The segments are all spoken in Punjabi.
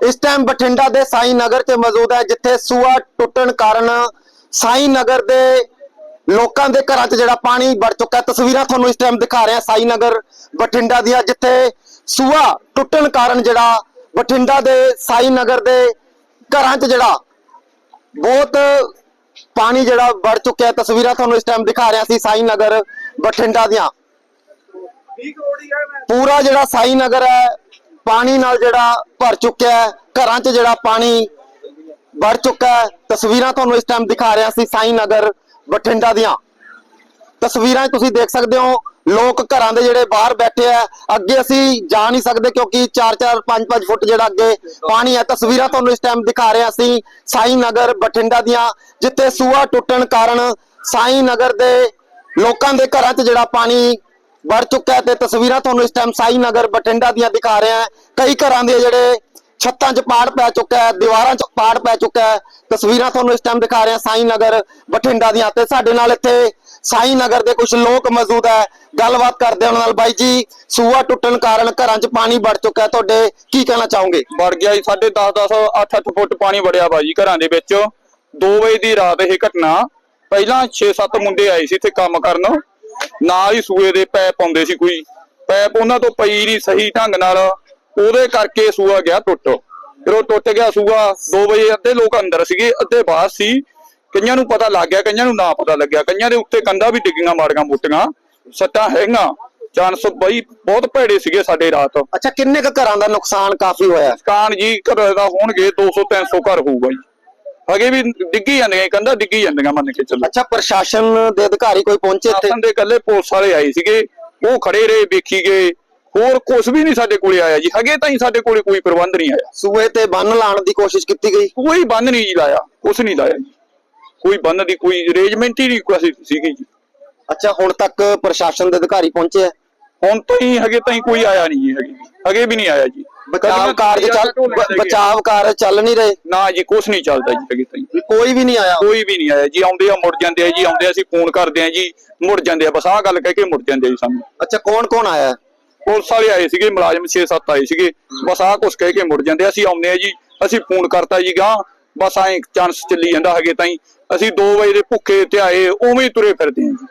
ਇਸ ਟਾਈਮ ਬਠਿੰਡਾ ਦੇ ਸਾਈ ਨਗਰ 'ਚ ਮੌਜੂਦ ਹੈ, ਜਿੱਥੇ ਸੂਆ ਟੁੱਟਣ ਕਾਰਨ ਸਾਈ ਨਗਰ ਦੇ ਲੋਕਾਂ ਦੇ ਘਰਾਂ 'ਚ ਜਿਹੜਾ ਪਾਣੀ ਵੜ ਚੁੱਕਾ ਤਸਵੀਰਾਂ ਤੁਹਾਨੂੰ ਇਸ ਟਾਈਮ ਦਿਖਾ ਰਿਹਾ ਹਾਂ ਸਾਈ ਨਗਰ ਬਠਿੰਡਾ ਦੀਆਂ, ਜਿੱਥੇ ਸੂਆ ਟੁੱਟਣ ਕਾਰਨ ਜਿਹੜਾ ਬਠਿੰਡਾ ਦੇ ਸਾਈ ਨਗਰ ਦੇ ਘਰਾਂ 'ਚ ਜਿਹੜਾ ਬਹੁਤ ਪਾਣੀ ਜਿਹੜਾ ਵੜ ਚੁੱਕਿਆ ਤਸਵੀਰਾਂ ਤੁਹਾਨੂੰ ਇਸ ਟਾਈਮ ਦਿਖਾ ਰਿਹਾ ਸੀ ਸਾਈ ਨਗਰ ਬਠਿੰਡਾ ਦੀਆਂ। ਪੂਰਾ ਜਿਹੜਾ ਸਾਈ ਨਗਰ ਹੈ ਪਾਣੀ ਨਾਲ ਜਿਹੜਾ ਭਰ ਚੁੱਕਿਆ ਹੈ, ਘਰਾਂ 'ਚ ਜਿਹੜਾ ਪਾਣੀ ਵੜ ਚੁੱਕਾ ਹੈ, ਤਸਵੀਰਾਂ ਤੁਹਾਨੂੰ ਇਸ ਟਾਈਮ ਦਿਖਾ ਰਿਹਾ ਸੀ ਸਾਈ ਨਗਰ ਬਠਿੰਡਾ ਦੀਆਂ। ਤਸਵੀਰਾਂ ਤੁਸੀਂ ਦੇਖ ਸਕਦੇ ਹੋ, ਲੋਕ ਘਰਾਂ ਦੇ ਜਿਹੜੇ ਬਾਹਰ ਬੈਠੇ ਆ, ਅੱਗੇ ਅਸੀਂ ਜਾ ਨਹੀਂ ਸਕਦੇ ਕਿਉਂਕਿ 4-4 5-5 ਫੁੱਟ ਜਿਹੜਾ ਅੱਗੇ ਪਾਣੀ ਹੈ। ਤਸਵੀਰਾਂ ਤੁਹਾਨੂੰ ਇਸ ਟਾਈਮ ਦਿਖਾ ਰਹੇ ਅਸੀਂ ਸਾਈ ਨਗਰ ਬਠਿੰਡਾ ਦੀਆਂ, ਜਿੱਥੇ ਸੂਆ ਟੁੱਟਣ ਕਾਰਨ ਸਾਈ ਨਗਰ ਦੇ ਲੋਕਾਂ ਦੇ ਘਰਾਂ 'ਚ ਜਿਹੜਾ ਪਾਣੀ ਵੜ ਚੁੱਕਾ ਹੈ ਤੇ ਤਸਵੀਰਾਂ ਤੁਹਾਨੂੰ ਇਸ ਟਾਈਮ ਸਾਈ ਨਗਰ ਬਠਿੰਡਾ ਦੀਆਂ ਦਿਖਾ ਰਿਹਾ ਹਾਂ। ਕਈ ਘਰਾਂ ਦੇ ਜਿਹੜੇ ਛੱਤਾਂ 'ਚ ਪਾੜ ਪੈ ਚੁੱਕਾ ਹੈ, ਦੀਵਾਰਾਂ 'ਚ ਪਾੜ ਪੈ ਚੁੱਕਾ ਹੈ। ਤਸਵੀਰਾਂ ਤੁਹਾਨੂੰ ਇਸ ਟਾਈਮ ਦਿਖਾ ਰਿਹਾ ਸਾਈ ਨਗਰ ਬਠਿੰਡਾ ਦੀਆਂ ਤੇ ਸਾਡੇ ਨਾਲ ਇੱਥੇ ਸਾਈ ਨਗਰ ਦੇ ਕੁਝ ਲੋਕ ਮੌਜੂਦ ਹੈ। ਗੱਲਬਾਤ ਕਰਦੇ ਉਹਨਾਂ ਨਾਲ। ਬਾਈ ਜੀ, ਸੂਆ ਟੁੱਟਣ ਕਾਰਨ ਘਰਾਂ 'ਚ ਪਾਣੀ ਵੜ ਚੁੱਕਾ ਹੈ। ਤੁਹਾਡੇ ਕੀ ਕਹਿਣਾ ਚਾਹੋਗੇ? ਵੜ ਗਿਆ ਜੀ, ਸਾਢੇ 10 10 8 8 ਫੁੱਟ ਪਾਣੀ ਵੜਿਆ ਵਾ ਜੀ ਘਰਾਂ ਦੇ ਵਿੱਚ। 2 ਵਜੇ ਦੀ ਰਾਤ ਇਹ ਘਟਨਾ। ਪਹਿਲਾਂ 6-7 ਮੁੰਡੇ ਆਏ ਸੀ ਇੱਥੇ ਕੰਮ ਕਰਨ। ਨਾਲ ਹੀ ਸੂਏ ਦੇ ਪੈਪ ਪਾਉਂਦੇ ਸੀ ਕੋਈ। ਪੈਪ ਉਹਨਾਂ ਤੋਂ ਪਈ ਨਹੀਂ ਸਹੀ ਢੰਗ ਨਾਲ। ਉਹਦੇ ਕਰਕੇ ਸੂਆ ਗਿਆ ਟੁੱਟ। ਫਿਰ ਉਹ ਟੁੱਟ ਗਿਆ ਸੂਆ। 2 ਵਜੇ ਅੱਧੇ ਲੋਕ ਅੰਦਰ ਸੀਗੇ ਅੱਧੇ ਬਾਹਰ ਸੀ। ਕਈਆਂ ਨੂੰ ਪਤਾ ਲੱਗ ਗਿਆ ਕਈਆਂ ਨੂੰ ਨਾ ਪਤਾ ਲੱਗਿਆ। ਕਈਆਂ ਦੇ ਉੱਤੇ ਕੰਧਾਂ ਵੀ ਡਿੱਗੀਆਂ ਮਾੜੀਆਂ ਮੋਟੀਆਂ। ਸੱਟਾਂ ਹੈਗੀਆਂ। ਚਾਂਸ ਬਈ ਬਹੁਤ ਭੈੜੇ ਸੀਗੇ ਸਾਡੇ ਰਾਤ। ਅੱਛਾ ਕਿੰਨੇ ਕੁ ਘਰਾਂ ਦਾ ਨੁਕਸਾਨ ਕਾਫੀ ਹੋਇਆ? ਕਾਨ ਜੀ ਘਰ ਦਾ ਹੋਣਗੇ 200 300 ਘਰ ਹੋਊਗਾ ਜੀ। ਅਗੇ ਵੀ ਡਿੱਗੀ ਜਾਂਦੀਆਂ ਕੰਧਾਂ ਡਿੱਗੀ ਜਾਂਦੀਆਂ ਮੰਨ ਕੇ ਚੱਲੋ। ਅੱਛਾ ਪ੍ਰਸ਼ਾਸਨ ਦੇ ਅਧਿਕਾਰੀ ਕੋਈ ਪਹੁੰਚੇ ਇੱਥੇ? ਦੇ ਕੱਲੇ ਪੁਲਿਸ ਵਾਲੇ ਆਏ ਸੀਗੇ ਉਹ ਖੜੇ ਰਹੇ ਵੇਖੀ ਗਏ। ਹੋਰ ਕੁਝ ਵੀ ਨਹੀਂ ਸਾਡੇ ਕੋਲੇ ਆਇਆ ਜੀ ਹਗੇ ਤਾਂ ਹੀ ਸਾਡੇ ਕੋਲੇ ਕੋਈ ਪ੍ਰਬੰਧ ਨਹੀਂ ਆਇਆ। ਸੂਏ ਤੇ ਬੰਨ ਲਾਉਣ ਦੀ ਕੋਸ਼ਿਸ਼ ਕੀਤੀ ਗਈ? ਕੋਈ ਬੰਦ ਨਹੀਂ ਜੀ ਲਾਇਆ ਕੁਛ ਨਹੀਂ ਲਾਇਆ ਜੀ। ਕੋਈ ਬੰਦ ਦੀ ਕੋਈ ਅਰੇਂਜਮੈਂਟ ਹੀ ਨਹੀਂ ਕੋਈ ਸੀਗੀ ਜੀ। ਅੱਛਾ ਹੁਣ ਤੱਕ ਪ੍ਰਸ਼ਾਸਨ ਦੇ ਅਧਿਕਾਰੀ ਪਹੁੰਚੇ ਹੈ ਹੁਣ ਤਾਂ ਹੀ ਹਗੇ ਤਾਂ ਹੀ ਕੋਈ ਆਇਆ ਨਹੀਂ ਜੀ ਹਗੇ ਹਗੇ ਵੀ ਨਹੀਂ ਆਇਆ ਜੀ। ਬਚਾਵ ਕਾਰਜ ਚੱਲ ਬਚਾਵ ਕਾਰਜ ਚੱਲ ਨਹੀਂ ਰਹੇ। ਨਾ ਜੀ ਕੁਛ ਨਹੀਂ ਚੱਲਦਾ ਜੀ ਹਗੇ ਤਾਂ। ਹੀ ਵੀ ਕੋਈ ਵੀ ਨਹੀਂ ਆਇਆ। ਕੋਈ ਵੀ ਨਹੀਂ ਆਇਆ ਜੀ। ਆਉਂਦੇ ਆ ਮੁੜ ਜਾਂਦੇ ਆ ਜੀ। ਆਉਂਦੇ ਆ ਅਸੀਂ ਫੋਨ ਕਰਦੇ ਆ ਜੀ। ਮੁੜ ਜਾਂਦੇ ਆ। ਬਸ ਆਹ ਗੱਲ ਕਹਿ ਕੇ ਮੁੜ ਜਾਂਦੇ ਆ ਜੀ ਸਾਨੂੰ। ਅੱਛਾ ਕੌਣ ਕੌਣ ਆਇਆ? ਪੁਲਿਸ ਵਾਲੇ ਆਏ ਸੀਗੇ ਮੁਲਾਜ਼ਮ 6-7 ਆਏ ਸੀਗੇ। ਬਸ ਆਹ ਕੁਛ ਕਹਿ ਕੇ ਮੁੜ ਜਾਂਦੇ ਅਸੀਂ ਆਉਂਦੇ ਆ ਜੀ। ਅਸੀਂ ਫੋਨ ਕਰਤਾ ਜੀ ਗਾਂ ਬਸ ਐਂ ਚਾਂਸ ਚੱਲੀ ਜਾਂਦਾ ਹੈਗੇ ਤਾਂ ਹੀ। ਅਸੀਂ 2 ਵਜੇ ਦੇ ਭੁੱਖੇ ਤੇ ਆਏ ਉਵੇਂ ਹੀ ਤੁਰੇ ਫਿਰਦੇ ਆ ਜੀ।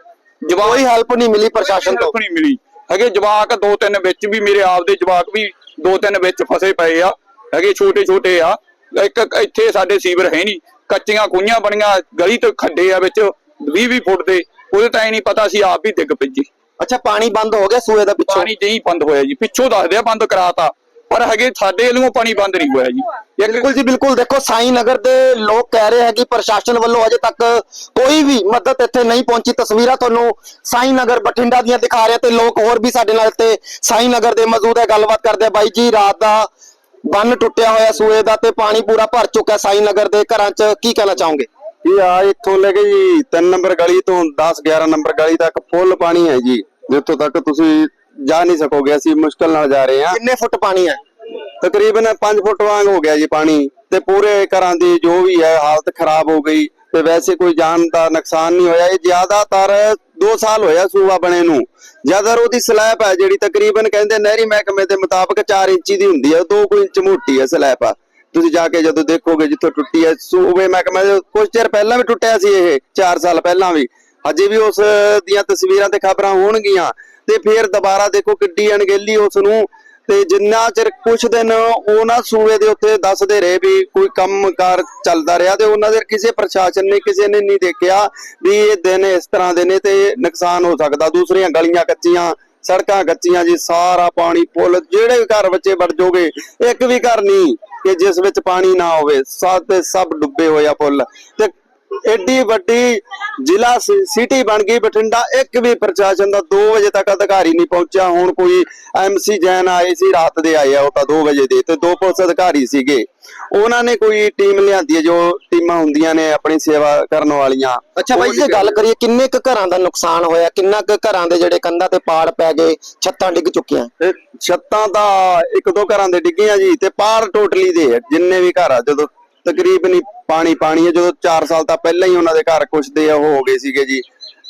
ਜਵਾਕ ਕੋਈ ਹੈਲਪ ਨਹੀਂ ਮਿਲੀ ਪ੍ਰਸ਼ਾਸਨ ਤੋਂ। ਨਹੀਂ ਮਿਲੀ। ਹੈਗੇ ਜਵਾਕ ਦੋ ਤਿੰਨ ਵਿੱਚ ਵੀ ਮੇਰੇ ਆਪ ਦੇ ਜਵਾਕ ਵੀ ਦੋ ਤਿੰਨ ਵਿੱਚ ਫਸੇ ਪਏ ਆ। ਹੈਗੇ ਛੋਟੇ ਛੋਟੇ ਆ। ਇੱਕ ਇੱਥੇ ਸਾਡੇ ਸੀਵਰ ਹੈ ਨਹੀਂ। ਕੱਚੀਆਂ ਖੂਹਾਂ ਬਣੀਆਂ ਗਲੀ ਤੋਂ ਖੱਡੇ ਆ ਵਿੱਚ 20 20 ਫੁੱਟ ਦੇ। ਉਹਦੇ ਤਾਂ ਇਹ ਨਹੀਂ ਪਤਾ ਸੀ ਆਪ ਹੀ ਡਿੱਗ ਪਈ ਜੀ ਅੱਛਾ ਪਾਣੀ ਬੰਦ ਹੋ ਗਿਆ ਸੂਏ ਦਾ ਪਿੱਛੋਂ? ਪਾਣੀ ਜਈ ਬੰਦ ਹੋਇਆ ਜੀ। ਪਿੱਛੋਂ ਦੱਸਦੇ ਆ ਬੰਦ ਕਰਾਤਾ। ਪਰ ਹਗੇ ਸਾਡੇ ਵੱਲੋਂ ਪਾਣੀ ਬੰਦ ਨਹੀਂ ਹੋਇਆ ਜੀ। ਇੱਕ ਬਿਲਕੁਲ ਜੀ ਬਿਲਕੁਲ। ਦੇਖੋ ਸਾਈ ਨਗਰ ਦੇ ਲੋਕ ਕਹਿ ਰਹੇ ਹੈ ਕਿ ਪ੍ਰਸ਼ਾਸਨ ਵੱਲੋਂ ਅਜੇ ਤੱਕ ਕੋਈ ਵੀ ਮਦਦ ਇੱਥੇ ਨਹੀਂ ਪਹੁੰਚੀ। ਤਸਵੀਰਾਂ ਤੁਹਾਨੂੰ ਸਾਈ ਨਗਰ ਬਠਿੰਡਾ ਦੀਆਂ ਦਿਖਾ ਰਹੇ ਤੇ ਲੋਕ ਹੋਰ ਵੀ ਸਾਡੇ ਨਾਲ ਇੱਥੇ ਸਾਈ ਨਗਰ ਦੇ ਮੌਜੂਦ ਹੈ। ਗੱਲਬਾਤ ਕਰਦੇ ਆ ਬਾਈ ਜੀ ਰਾਤ ਦਾ ਬੰਨ ਟੁੱਟਿਆ ਹੋਇਆ ਸੂਏ ਦਾ ਤੇ ਪਾਣੀ ਪੂਰਾ ਭਰ ਚੁੱਕਾ ਸਾਈ ਨਗਰ ਦੇ ਘਰਾਂ 'ਚ। ਕੀ ਕਹਿਣਾ ਚਾਹੋਗੇ? ਇਹ ਆ ਇੱਥੋਂ ਲੈ ਕੇ ਜੀ 3 ਨੰਬਰ ਗਲੀ ਤੋਂ 10 11 ਨੰਬਰ ਗਲੀ ਤੱਕ ਫੁੱਲ ਪਾਣੀ ਹੈ ਜੀ। ਜਿੱਥੋਂ ਤੱਕ ਤੁਸੀਂ ਜਾ ਨਹੀਂ ਸਕੋਗੇ ਅਸੀਂ ਮੁਸ਼ਕਲ ਨਾਲ ਜਾ ਰਹੇ ਹਾਂ। ਕਿੰਨੇ ਫੁੱਟ ਪਾਣੀ ਹੈ? ਤਕਰੀਬਨ 5 ਫੁੱਟ ਵਾਂਗ ਹੋ ਗਿਆ ਜੀ ਪਾਣੀ ਤੇ ਪੂਰੇ ਘਰਾਂ ਦੀ ਜੋ ਵੀ ਹੈ ਹਾਲਤ ਖਰਾਬ ਹੋ ਗਈ ਤੇ ਵੈਸੇ ਕੋਈ ਜਾਨ ਦਾ ਨੁਕਸਾਨ ਨਹੀਂ ਹੋਇਆ। ਇਹ ਜ਼ਿਆਦਾਤਰ 2 ਸਾਲ ਹੋਇਆ ਸੂਆ ਬਣੇ ਨੂੰ। ਜ਼ਿਆਦਾਤਰ ਉਹਦੀ ਸਲੈਬ ਹੈ ਜਿਹੜੀ ਤਕਰੀਬਨ ਕਹਿੰਦੇ ਨਹਿਰੀ ਮਹਿਕਮੇ ਦੇ ਮੁਤਾਬਕ 4 ਇੰਚੀ ਦੀ ਹੁੰਦੀ ਹੈ 2 ਇੰਚ ਮੋਟੀ ਹੈ ਸਲੈਬ। ਆ ਤੁਸੀਂ ਜਾ ਕੇ ਜਦੋਂ ਦੇਖੋਗੇ ਜਿੱਥੋਂ ਟੁੱਟੀ ਹੈ ਸੂਬੇ ਮਹਿਕਮੇ ਕੁਝ ਚਿਰ ਪਹਿਲਾਂ ਵੀ ਟੁੱਟਿਆ ਸੀ ਇਹ 4 ਸਾਲ ਪਹਿਲਾਂ ਵੀ। ਅਜੇ ਵੀ ਉਸ ਦੀਆਂ ਤਸਵੀਰਾਂ ਤੇ ਖਬਰਾਂ ਹੋਣਗੀਆਂ। ਤੇ ਫਿਰ ਦੁਬਾਰਾ ਦੇਖੋ ਕਿੱਡੀ ਅਣਗਹਿਲੀ ਉਸ ਨੂੰ। ਤੇ ਜਿੰਨਾ ਚਿਰ ਕੁਛ ਦਿਨ ਉਹਨਾਂ ਸੂਏ ਦੇ ਉੱਤੇ ਦੱਸਦੇ ਰਹੇ ਵੀ ਕੋਈ ਕੰਮਕਾਰ ਚੱਲਦਾ ਰਿਹਾ ਤੇ ਉਹਨਾਂ ਦੇ ਕਿਸੇ ਪ੍ਰਸ਼ਾਸਨ ਨੇ ਕਿਸੇ ਨੇ ਨਹੀਂ ਦੇਖਿਆ ਵੀ ਇਹ ਦਿਨ ਇਸ ਤਰ੍ਹਾਂ ਦੇ ਨੇ ਤੇ ਨੁਕਸਾਨ ਹੋ ਸਕਦਾ। ਦੂਸਰੀਆਂ ਗਲੀਆਂ ਕੱਚੀਆਂ, ਸੜਕਾਂ ਕੱਚੀਆਂ ਜੀ, ਸਾਰਾ ਪਾਣੀ ਪੁੱਲ ਜਿਹੜੇ ਵੀ ਘਰ ਬੱਚੇ ਵੜ ਜੋਗੇ ਇੱਕ ਵੀ ਘਰ ਨਹੀਂ ਕਿ ਜਿਸ ਵਿੱਚ ਪਾਣੀ ਨਾ ਹੋਵੇ, ਸਭ ਤੇ ਸਭ ਡੁੱਬੇ ਹੋਇਆ ਪੁੱਲ ਤੇ ਐਡੀ ਵੱਡੀ ਜ਼ਿਲ੍ਹਾ ਸਿਟੀ ਬਣ ਗਈ ਬਠਿੰਡਾ ਇੱਕ ਵੀ ਪ੍ਰਸ਼ਾਸਨ ਦਾ 2 ਵਜੇ ਤੱਕ ਅਧਿਕਾਰੀ ਨਹੀਂ ਪਹੁੰਚਿਆ। ਹੁਣ ਕੋਈ ਐਮਸੀ ਜੈਨ ਆਏ ਸੀ ਰਾਤ ਦੇ ਆਏ ਆ ਉਹ ਤਾਂ 2 ਵਜੇ ਦੇ ਤੇ ਦੋ ਪੁਲਿਸ ਅਧਿਕਾਰੀ ਸੀਗੇ। ਉਹਨਾਂ ਨੇ ਕੋਈ ਟੀਮ ਲਿਆਂਦੀ ਹੈ ਜੋ ਟੀਮਾਂ ਹੁੰਦੀਆਂ ਨੇ ਆਪਣੀ ਸੇਵਾ ਕਰਨ ਵਾਲੀਆਂ। ਅੱਛਾ ਬਾਈ ਜੀ ਗੱਲ ਕਰੀਏ ਕਿੰਨੇ ਕੁ ਘਰਾਂ ਦਾ ਨੁਕਸਾਨ ਹੋਇਆ? ਕਿੰਨਾ ਕੁ ਘਰਾਂ ਦੇ ਜਿਹੜੇ ਕੰਧਾਂ ਤੇ ਪਾੜ ਪੈ ਗਏ ਛੱਤਾਂ ਡਿੱਗ ਚੁੱਕੀਆਂ? ਛੱਤਾਂ ਤਾਂ ਇੱਕ ਦੋ ਘਰਾਂ ਦੇ ਡਿੱਗੀਆਂ ਜੀ ਤੇ ਪਾਰ ਟੋਟਲੀ ਦੇ ਜਿੰਨੇ ਵੀ ਘਰ ਆ ਜਦੋਂ ਤਕਰੀਬਨ ਹੀ ਪਾਣੀ ਪਾਣੀ ਹੈ। ਜਦੋਂ 4 ਸਾਲ ਤਾਂ ਪਹਿਲਾਂ ਹੀ ਉਹਨਾਂ ਦੇ ਘਰ ਕੁਛ ਦੇ ਉਹ ਹੋ ਗਏ ਸੀਗੇ ਜੀ।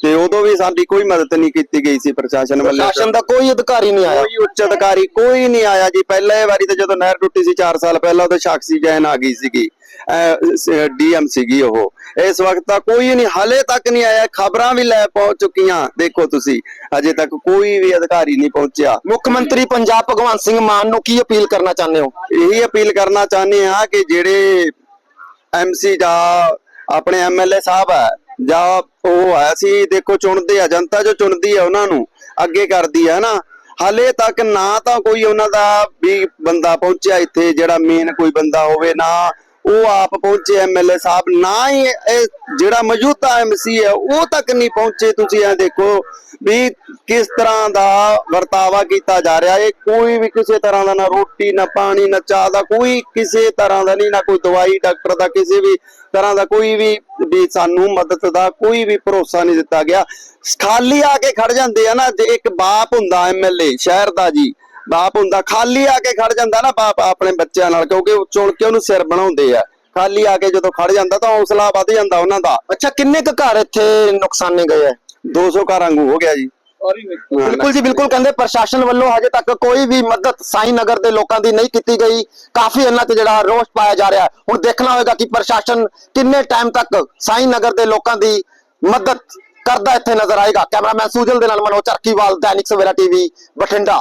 ਤੇ ਉਦੋਂ ਵੀ ਸਾਡੀ ਕੋਈ ਮਦਦ ਨਹੀਂ ਕੀਤੀ ਗਈ ਸੀ ਪ੍ਰਸ਼ਾਸਨ ਵੱਲੋਂ। ਪ੍ਰਸ਼ਾਸਨ ਦਾ ਕੋਈ ਅਧਿਕਾਰੀ ਨਹੀਂ ਆਇਆ। ਕੋਈ ਉੱਚ ਅਧਿਕਾਰੀ ਕੋਈ ਨਹੀਂ ਆਇਆ ਜੀ। ਪਹਿਲੇ ਵਾਰੀ ਤਾਂ ਜਦੋਂ ਨਹਿਰ ਟੁੱਟੀ ਸੀ 4 ਸਾਲ ਪਹਿਲਾਂ ਉਹਦੇ ਸਾਕਸ਼ੀ ਜੈਨ ਆ ਗਈ ਸੀਗੀ। ਡੀਐਮ ਸੀਗੀ ਉਹ। ਇਸ ਵਕਤ ਤਾਂ ਕੋਈ ਨਹੀਂ ਹਲੇ ਤੱਕ ਨਹੀਂ ਆਇਆ। ਖਬਰਾਂ ਵੀ ਲੈ ਪਹੁੰਚ ਚੁੱਕੀਆਂ। ਦੇਖੋ ਤੁਸੀਂ ਅਜੇ ਤੱਕ ਕੋਈ ਵੀ ਅਧਿਕਾਰੀ ਨਹੀਂ ਪਹੁੰਚਿਆ। ਮੁੱਖ ਮੰਤਰੀ ਪੰਜਾਬ ਭਗਵੰਤ ਸਿੰਘ ਮਾਨ ਨੂੰ ਕੀ ਅਪੀਲ ਕਰਨਾ ਚਾਹੁੰਦੇ ਹੋ? ਇਹੀ ਅਪੀਲ ਕਰਨਾ ਚਾਹੁੰਦੇ ਹਾਂ ਕਿ ਜਿਹੜੇ ਐਮਸੀ ਜਾਂ ਆਪਣੇ ਐਮਐਲਏ ਸਾਹਿਬ ਹੈ ਜਾਂ ਉਹ ਹੈ ਸੀ, ਦੇਖੋ ਚੁਣਦੇ ਆ, ਜਨਤਾ ਜੋ ਚੁਣਦੀ ਆ ਉਹਨਾਂ ਨੂੰ ਅੱਗੇ ਕਰਦੀ ਆ ਨਾ ਹਾਲੇ ਤੱਕ ਨਾ ਤਾਂ ਕੋਈ ਉਹਨਾਂ ਦਾ ਵੀ ਬੰਦਾ ਪਹੁੰਚਿਆ ਇੱਥੇ ਜਿਹੜਾ ਮੇਨ ਕੋਈ ਬੰਦਾ ਹੋਵੇ, ਨਾ ਉਹ ਆਪ ਪਹੁੰਚੇ ਐਮਐਲਏ ਸਾਹਿਬ। ਨਾ ਹੀ ਇਹ ਜਿਹੜਾ ਮੌਜੂਦਾ ਐਮਸੀ ਹੈ, ਉਹ ਤੱਕ ਨਹੀਂ ਪਹੁੰਚੇ। ਤੁਸੀਂ ਇਹ ਦੇਖੋ ਵੀ ਕਿਸ ਤਰ੍ਹਾਂ ਦਾ ਵਰਤਾਵਾ ਕੀਤਾ ਜਾ ਰਿਹਾ। ਹੈ ਕੋਈ ਵੀ ਕਿਸੇ ਤਰ੍ਹਾਂ ਦਾ ਨਾ ਰੋਟੀ, ਨਾ ਪਾਣੀ, ਨਾ ਚਾਹ ਦਾ ਕੋਈ ਕਿਸੇ ਤਰ੍ਹਾਂ ਦਾ ਨਹੀਂ, ਨਾ ਕੋਈ ਦਵਾਈ, ਡਾਕਟਰ ਦਾ, ਕਿਸੇ ਵੀ ਤਰ੍ਹਾਂ ਦਾ ਕੋਈ ਵੀ ਵੀ ਸਾਨੂੰ ਮਦਦ ਦਾ ਕੋਈ ਵੀ ਭਰੋਸਾ ਨਹੀਂ ਦਿੱਤਾ ਗਿਆ। ਖਾਲੀ ਆ ਕੇ ਖੜ ਜਾਂਦੇ ਆ ਨਾ, ਜੇ ਇੱਕ ਬਾਪ ਹੁੰਦਾ ਐਮਐਲਏ ਸ਼ਹਿਰ ਦਾ ਜੀ। ਬਾਪ ਹੁੰਦਾ ਖਾਲੀ ਆ ਕੇ ਖੜ ਜਾਂਦਾ ਨਾ ਬਾਪ ਆਪਣੇ ਬੱਚਿਆਂ ਨਾਲ ਕਿਉਂਕਿ ਉਹ ਚੁਣ ਕੇ ਉਹਨੂੰ ਸਿਰ ਬਣਾਉਂਦੇ ਆ। ਖਾਲੀ ਆ ਕੇ ਜਦੋਂ ਖੜ ਜਾਂਦਾ ਤਾਂ ਹੌਸਲਾ ਵੱਧ ਜਾਂਦਾ ਉਹਨਾਂ ਦਾ। ਅੱਛਾ ਕਿੰਨੇ ਕੁ ਘਰ ਇੱਥੇ ਨੁਕਸਾਨੇ ਗਏ ਹੈ 200 ਘਰ ਵਾਂਗੂ ਹੋ ਗਿਆ ਜੀ। ਬਿਲਕੁਲ ਜੀ ਬਿਲਕੁਲ ਕਹਿੰਦੇ ਪ੍ਰਸ਼ਾਸਨ ਵੱਲੋਂ ਹਜੇ ਤੱਕ ਕੋਈ ਵੀ ਮਦਦ ਸਾਈ ਨਗਰ ਦੇ ਲੋਕਾਂ ਦੀ ਨਹੀਂ ਕੀਤੀ ਗਈ। ਕਾਫੀ ਇਹਨਾਂ ਤੇ ਜਿਹੜਾ ਰੋਸ ਪਾਇਆ ਜਾ ਰਿਹਾ। ਹੁਣ ਦੇਖਣਾ ਹੋਏਗਾ ਕਿ ਪ੍ਰਸ਼ਾਸਨ ਕਿੰਨੇ ਟਾਈਮ ਤੱਕ ਸਾਈ ਨਗਰ ਦੇ ਲੋਕਾਂ ਦੀ ਮਦਦ ਕਰਦਾ ਇੱਥੇ ਨਜ਼ਰ ਆਏਗਾ। ਕੈਮਰਾਮੈਨ ਸੂਜਲ ਦੇ ਨਾਲ ਮਨੋਜ ਚਰਕੀਵਾਲ ਦੈਨਿਕ ਸਵੇਰਾ ਟੀਵੀ ਬਠਿੰਡਾ।